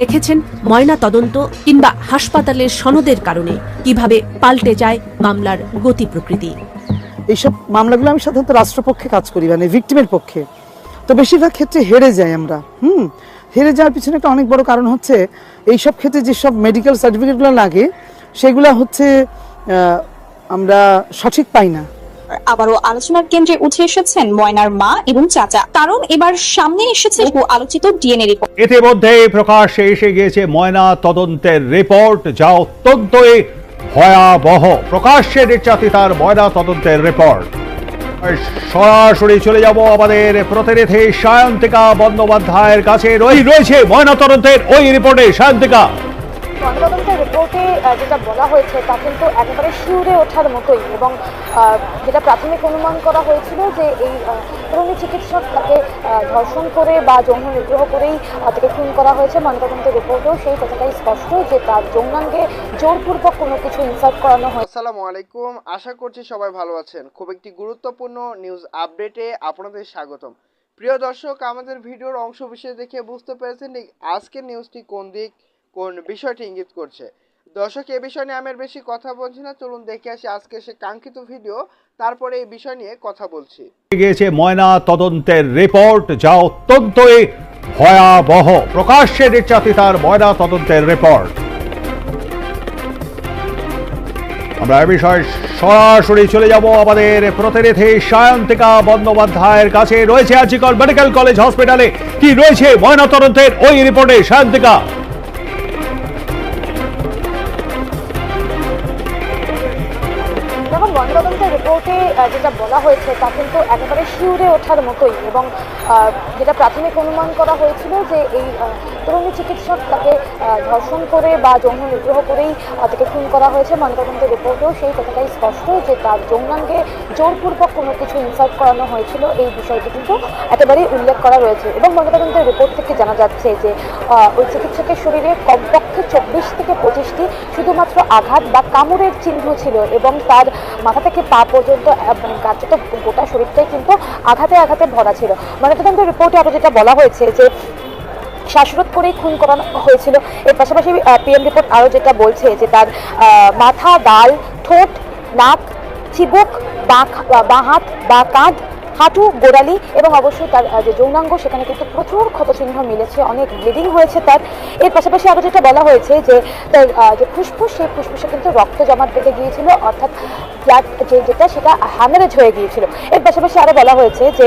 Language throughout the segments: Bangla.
দেখেছেন ময়না তদন্ত কিংবা হাসপাতালের সনদের কারণে কীভাবে পাল্টে যায় মামলার গতি প্রকৃতি। এইসব মামলাগুলো আমি সাধারণত রাষ্ট্রপক্ষে কাজ করি মানে ভিকটিমের পক্ষে। তো বেশিরভাগ ক্ষেত্রে হেরে যাই আমরা, হুম? হেরে যাওয়ার পিছনে একটা অনেক বড় কারণ হচ্ছে এইসব ক্ষেত্রে যেসব মেডিকেল সার্টিফিকেটগুলো লাগে, সেগুলো হচ্ছে আমরা সঠিক পাই না। আবারও আলোচনার কেন্দ্রে উঠে এসেছেন ময়নার মা এবং চাচা। কারণ এবার সামনে এসেছে আলোচিত ডিএনএ রিপোর্ট। ইতিমধ্যে প্রকাশ্যে এসে গিয়েছে ময়না তদন্তের রিপোর্ট, যা অত্যন্তই ভয়াবহ। প্রকাশ্যে নির্যাতিতার ময়না তদন্তের রিপোর্ট। সরাসরি চলে যাব আমাদের প্রতিনিধি সায়ন্তিকা বন্দ্যোপাধ্যায়ের কাছে। রয়েছে ময়না তদন্তের ওই রিপোর্টে। সায়ন্তিকা রিপোর্টে যেটা বলা হয়েছে, তা কিন্তু একেবারে শিউরে ওঠার মতোই এবং যেটা প্রাথমিক অনুমান করা হয়েছিল যে এই তরুণী চিকিৎসক তাকে ধর্ষণ করে বা যৌন নিগ্রহ করেই তাকে খুন করা হয়েছে। ময়নাতদন্তের রিপোর্টেও সেই কথাটাই স্পষ্ট যে তার যৌনাঙ্গে জোরপূর্বক কোনো কিছু ইনসার্ট করানো হয়েছে। আসসালামু আলাইকুম। আশা করছি সবাই ভালো আছেন। খুব একটি গুরুত্বপূর্ণ নিউজ আপডেটে আপনাদের স্বাগতম। প্রিয় দর্শক, আমাদের ভিডিওর অংশ বিশেষ দেখে বুঝতে পেরেছেন আজকের নিউজটি কোন দিক, কোন বিষয়টি ইঙ্গিত করছে। দর্শক, এ বিষয় নিয়ে আমি বেশি কথা বলছি না। চলুন দেখে আসি আজকে সে কাঙ্ক্ষিত ভিডিও তারপরে এই বিষয় নিয়ে কথা বলছি। গিয়েছে ময়না তদন্তের রিপোর্ট যা অত্যন্তই ভয়াবহ। প্রকাশ্যে নির্যাতিতার ময়না তদন্তের রিপোর্ট আমরা এ বিষয়ে সরাসরি চলে যাব। আমাদের প্রতিনিধি সায়ন্তিকা বন্দ্যোপাধ্যায়ের কাছে রয়েছে আজিকল মেডিকেল কলেজ হসপিটালে কি রয়েছে ময়না তদন্তের? ওই রিপোর্টে সায়ন্তিকা। ময়নাতদন্তের রিপোর্টে যেটা বলা হয়েছে, তা কিন্তু একেবারে শিউরে ওঠার মতোই এবং যেটা প্রাথমিক অনুমান করা হয়েছিল যে এই তরুণী চিকিৎসক তাকে ধর্ষণ করে বা যৌন নিগ্রহ করেই তাকে খুন করা হয়েছে। ময়নাতদন্তের রিপোর্টেও সেই কথাটাই স্পষ্ট যে তার যৌনাঙ্গে জোরপূর্বক কোনো কিছু ইনসার্ট করানো হয়েছিল। এই বিষয়টি কিন্তু একেবারেই উল্লেখ করা রয়েছে এবং ময়নাতদন্তের রিপোর্ট থেকে জানা যাচ্ছে যে ওই চিকিৎসকের শরীরে কমপক্ষে চব্বিশ থেকে পঁচিশটি শুধুমাত্র আঘাত বা কামড়ের চিহ্ন ছিল এবং তার মাথা থেকে পা পর্যন্ত কার্যত গোটা শরীরটাই কিন্তু আঘাতে আঘাতে ভরা ছিল। ময়নাতদন্ত রিপোর্টে আরও যেটা বলা হয়েছে যে, শ্বাসরোধ করেই খুন করানো হয়েছিল। এর পাশাপাশি পিএম রিপোর্ট আরও যেটা বলছে যে, তার মাথা গাল ঠোঁট, নাক, চিবুক বাঁক বাঁ হাত বা কাঁধ হাঁটু গোড়ালি এবং অবশ্যই তার যে যৌনাঙ্গ, সেখানে কিন্তু প্রচুর ক্ষতচিহ্ন মিলেছে, অনেক ব্লিডিং হয়েছে তার। এর পাশাপাশি আরও যেটা বলা হয়েছে যে তার যে ফুসফুস, সেই ফুসফুসে কিন্তু রক্ত জমাট বেঁধে গিয়েছিল, অর্থাৎ ব্লাড যে যেটা, সেটা হ্যামারেজ হয়ে গিয়েছিল। এর পাশাপাশি আরও বলা হয়েছে যে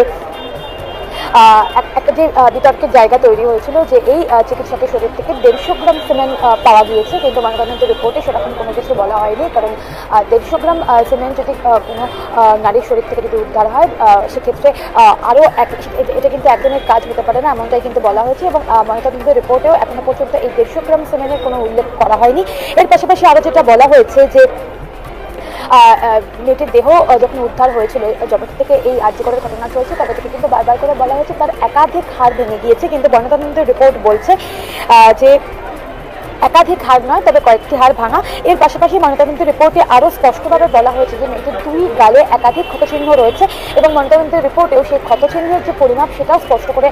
একটা যে বিতর্কের জায়গা তৈরি হয়েছিল যে এই চিকিৎসকের শরীর থেকে দেড়শো গ্রাম সিমেন্ট পাওয়া গিয়েছে। কিন্তু ময়নাতদন্তের রিপোর্টে সেরকম কোনো কিছু বলা হয়নি কারণ দেড়শো গ্রাম সিমেন্ট যদি কোনো নারীর শরীর থেকে যদি উদ্ধার হয় সেক্ষেত্রে আরও এক এটা- কিন্তু একজনের কাজ হতে পারে না এমনটাই কিন্তু বলা হয়েছে এবং আহ, ময়নাতদন্তের রিপোর্টেও এখনও পর্যন্ত এই দেড়শো গ্রাম সিমেন্টের কোনো উল্লেখ করা হয়নি। এর পাশাপাশি আরও যেটা বলা হয়েছে যে মেয়েটির দেহ যখন উদ্ধার হয়েছিল যখন থেকে এই আর্যকরের ঘটনা চলছে তবে থেকে কিন্তু বারবার করে বলা হয়েছে, তার একাধিক হার ভেঙে গিয়েছে, কিন্তু গণতন্ত্রের রিপোর্ট বলছে যে একাধিক হাড় নয়, তবে কয়েকটি হাড় ভাঙা। এর পাশাপাশি ময়নাতদন্তের রিপোর্টে আরও স্পষ্টভাবে বলা হয়েছে যে মেয়েটির দুই গালে একাধিক ক্ষতচিহ্ন রয়েছে এবং ময়নাতদন্তের রিপোর্টেও সেই ক্ষতচিহ্নের যে পরিমাপ সেটাও স্পষ্ট করে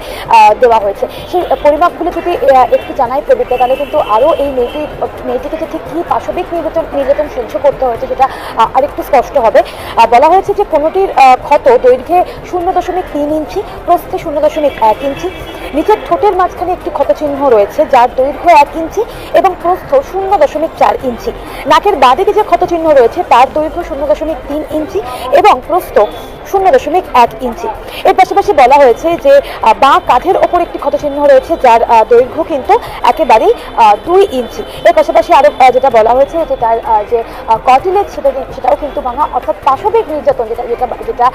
দেওয়া হয়েছে। সেই পরিমাপগুলো যদি একটু জানাই প্রবৃত্ত তাহলে কিন্তু আরও এই মেয়েটি মেয়েটিকে যে ঠিক কী পাশবিক নির্যাতন নির্যাতন সহ্য করতে হয়েছে সেটা আরেকটু স্পষ্ট হবে। বলা হয়েছে যে কোনোটির ক্ষত দৈর্ঘ্যে শূন্য দশমিক তিন ইঞ্চি, প্রস্থে শূন্য দশমিক এক ইঞ্চি। নিচের ঠোঁটের মাঝখানে একটি ক্ষতচিহ্ন রয়েছে, যার দৈর্ঘ্য এক ইঞ্চি এবং প্রস্থ শূন্য দশমিক চার ইঞ্চি। নাকের বাঁদিকে যে ক্ষতচিহ্ন রয়েছে, তার দৈর্ঘ্য শূন্য দশমিক তিন ইঞ্চি এবং প্রস্থ শূন্য দশমিক এক ইঞ্চি। এর পাশাপাশি বলা হয়েছে যে বাঁ কাঁধের ওপর একটি ক্ষতচিহ্ন রয়েছে, যার দৈর্ঘ্য কিন্তু একেবারেই দুই ইঞ্চি। এর পাশাপাশি আরও যেটা বলা হয়েছে যে, তার যে কটিলেজ সেটা সেটাও কিন্তু ভাঙা, অর্থাৎ পাশবিক নির্যাতন, যেটা যেটা যেটা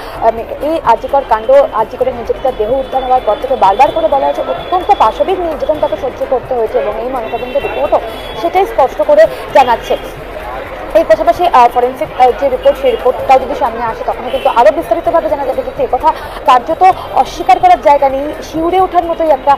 এই আর্যিকর কাণ্ড আর্যিকরের নির্যাতিতার দেহ উদ্ধার হওয়ার পর থেকে বারবার করে বলা হয়েছে অত্যন্ত পাশবিক নির্যাতন তাকে সহ্য করতে হয়েছে এবং এই ময়নাতদন্ত রিপোর্টও সেটাই স্পষ্ট করে জানাচ্ছে। এর পাশাপাশি ফরেন্সিক যে রিপোর্ট সেই রিপোর্টটাও যদি সামনে আসে তখন কিন্তু আরও বিস্তারিতভাবে জানা যাবে যে কিন্তু একথা কার্যত অস্বীকার করার জায়গা নেই, শিউরে ওঠার মতোই একটা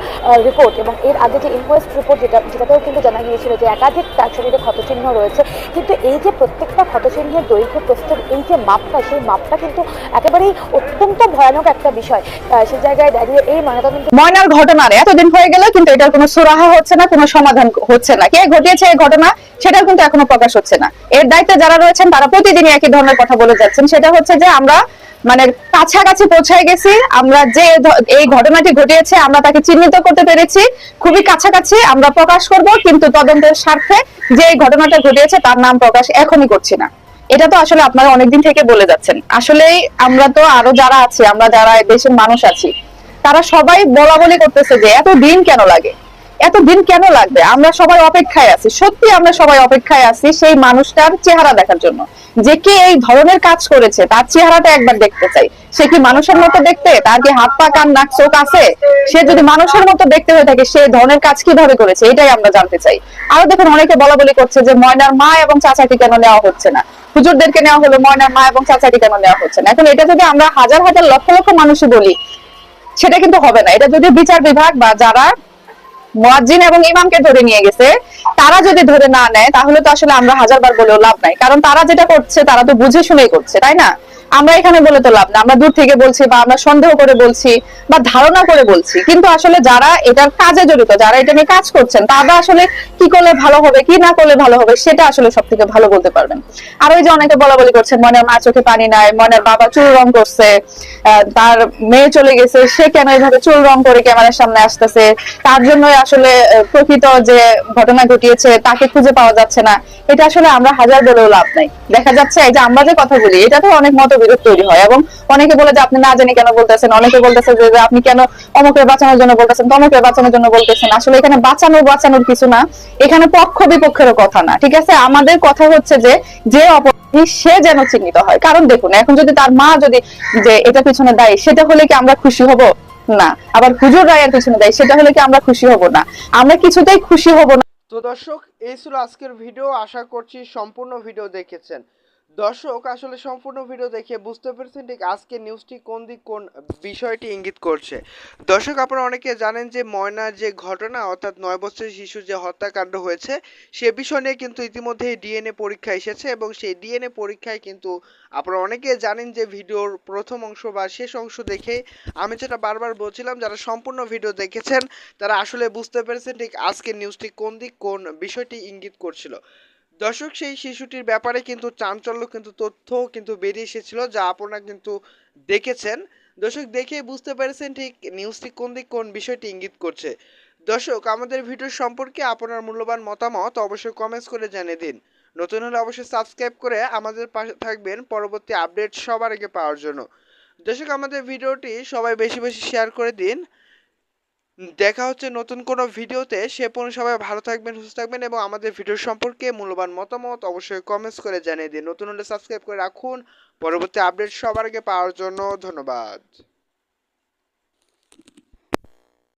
রিপোর্ট এবং এর আগে যে ইনকোয়েস্ট রিপোর্ট যেটা, যেটাতেও কিন্তু জানা গিয়েছিল যে একাধিক তার শরীরে ক্ষতচিহ্ন রয়েছে, কিন্তু এই যে প্রত্যেকটা ক্ষতচিহ্নের দৈর্ঘ্য প্রস্তুত এই যে মাপটা, সেই মাপটা কিন্তু একেবারেই অত্যন্ত ভয়ানক একটা বিষয়। সেই জায়গায় দাঁড়িয়ে এই ময়নাতদন্ত ময়নার ঘটনার এতদিন হয়ে গেল, কিন্তু এটার কোনো সুরাহা হচ্ছে না, কোনো সমাধান হচ্ছে না। কে ঘটিয়েছে এই ঘটনা, সেটাও কিন্তু এখনও প্রকাশ হচ্ছে না। এর দায়িত্বে যারা রয়েছেন, তারা প্রতিদিনই একই ধরনের কথা বলে যাচ্ছেন। সেটা হচ্ছে যে আমরা মানে কাছাকাছি পৌঁছে গেছি। আমরা যে এই ঘটনাটি ঘটিয়েছে, আমরা তাকে চিহ্নিত করতে পেরেছি। খুবই কাছাকাছি আমরা প্রকাশ করব, কিন্তু তদন্তের স্বার্থে যে এই ঘটনাটা ঘটিয়েছে, তার নাম প্রকাশ এখনই করছি না। এটা তো আসলে আপনারা অনেকদিন থেকে বলে যাচ্ছেন। আসলেই আমরা তো আরও যারা আছি, আমরা যারা দেশের মানুষ আছি, তারা সবাই বলা বলি করতেছে যে এত দিন কেন লাগে? এত দিন কেন লাগবে? আমরা সবাই অপেক্ষায় আছি। সত্যি আমরা সবাই অপেক্ষায় আছি সেই মানুষটার চেহারা দেখার জন্য। যে কে এই ধরনের কাজ করেছে, তার চেহারাটা একবার দেখতে চাই। সে কি মানুষের মতো দেখতে? তার কি হাত, পা, কান, নাক, চোখ আছে? সে যদি মানুষের মতো দেখতে হয়ে থাকে, সে ধরনের কাজ কীভাবে করেছে? এটাই আমরা জানতে চাই। আরও দেখুন, অনেকে বলা বলি করছে যে ময়নার মা এবং চাচাকে কেন নেওয়া হচ্ছে না। হুজুরদেরকে নেওয়া হলো, ময়নার মা এবং চাচাকে কেন নেওয়া হচ্ছে না? এখন এটা যদি আমরা হাজার হাজার লক্ষ লক্ষ মানুষই বলি, সেটা কিন্তু হবে না। এটা যদি বিচার বিভাগ বা যারা মুয়াজ্জিন এবং ইমামকে ধরে নিয়ে গেছে। তারা যদি ধরে না নেয়, তাহলে তো আসলে আমরা হাজারবার বলেও লাভ নাই। কারণ তারা যেটা করছে, তারা তো বুঝে শুনেই করছে, তাই না? আমরা এখানে বলে তো লাভ না, আমরা দূর থেকে বলছি বা আমরা সন্দেহ করে বলছি বা ধারণা করে বলছি। কিন্তু আসলে যারা এটার কাজে জড়িত, যারা এটা নিয়ে কাজ করছেন, তারা আসলে কি করলে ভালো হবে, কি না করলে ভালো হবে, সেটা আসলে সব থেকে ভালো বলতে পারবেন। আর ওই যে অনেকে বলা বলি করছেন মনের মা চোখে পানি নাই মনের বাবা চুল রং করছে তার মেয়ে চলে গেছে, সে কেন এইভাবে চুল রং করে ক্যামেরার সামনে আসতেছে? তার জন্যই আসলে প্রকৃত যে ঘটনা ঘটিয়েছে, তাকে খুঁজে পাওয়া যাচ্ছে না। এটা আসলে আমরা হাজার বলেও লাভ নাই। দেখা যাচ্ছে এই যে আমরা যে কথা বলি এটা তো অনেক মতবিরোধ তৈরি হয় এবং অনেকে বলে যে আপনি না জানি কেন বলতেছেন? অনেকে বলতেছে যে আপনি কেন অমুকে বাঁচানোর জন্য বলতেছেন তমুকে বাঁচানোর জন্য বলতেছেন। আসলে এখানে বাঁচানোর বাঁচানোর কিছু না। এখানে পক্ষ বিপক্ষেরও কথা না, ঠিক আছে? আমাদের কথা হচ্ছে যে যে অপরাধী সে যেন চিহ্নিত হয়। কারণ দেখুন, এখন যদি তার মা যদি যে এটা পিছনে দায়ী, সেটা হলে কি আমরা খুশি হব? না। আবার হুজুর রায়ের পিছনে দেয়, সেটা হলে কি আমরা খুশি হব না? আমরা কিছুতেই খুশি হব না। তো দর্শক, এই ছিল আজকের ভিডিও আশা করছি সম্পূর্ণ ভিডিও দেখেছেন। দর্শক, আসলে সম্পূর্ণ ভিডিও দেখে বুঝতে পেরেছেন ঠিক আজকের নিউজটি কোন দিক, কোন বিষয়টি ইঙ্গিত করছে। দর্শক, আপনারা অনেকে জানেন যে ময়নার যে ঘটনা, অর্থাৎ নয় বছরের শিশু যে হত্যাকাণ্ড হয়েছে, সে বিষয় নিয়ে কিন্তু ইতিমধ্যেই ডিএনএ পরীক্ষা এসেছে এবং সেই ডিএনএ পরীক্ষায় কিন্তু আপনারা অনেকে জানেন যে ভিডিওর প্রথম অংশ বা শেষ অংশ দেখে আমি যেটা বারবার বলছিলাম, যারা সম্পূর্ণ ভিডিও দেখেছেন, তারা আসলে বুঝতে পেরেছেন ঠিক আজকের নিউজটি কোন দিক, কোন বিষয়টি ইঙ্গিত করছিল। দর্শক, সেই শিশুটির ব্যাপারে কিন্তু চাঞ্চল্য, কিন্তু তথ্য কিন্তু বেরিয়ে এসেছিল, যা আপনারা কিন্তু দেখেছেন। দর্শক, দেখে বুঝতে পেরেছেন ঠিক নিউজটি কোন দিক, কোন বিষয়টি ইঙ্গিত করছে। দর্শক, আমাদের ভিডিও সম্পর্কে আপনার মূল্যবান মতামত অবশ্যই কমেন্টস করে জানিয়ে দিন। নতুন হলে অবশ্যই সাবস্ক্রাইব করে আমাদের পাশে থাকবেন পরবর্তী আপডেট সবার আগে পাওয়ার জন্য। দর্শক, আমাদের ভিডিওটি সবাই বেশি বেশি শেয়ার করে দিন। দেখা হচ্ছে নতুন কোনো ভিডিওতে। সে পর্যন্ত সবাই ভালো থাকবেন, সুস্থ থাকবেন এবং আমাদের ভিডিও সম্পর্কে মূল্যবান মতামত অবশ্যই কমেন্টস করে জানিয়ে দিন। নতুন হলে সাবস্ক্রাইব করে রাখুন। পরবর্তী আপডেট সবার আগে পাওয়ার জন্য ধন্যবাদ।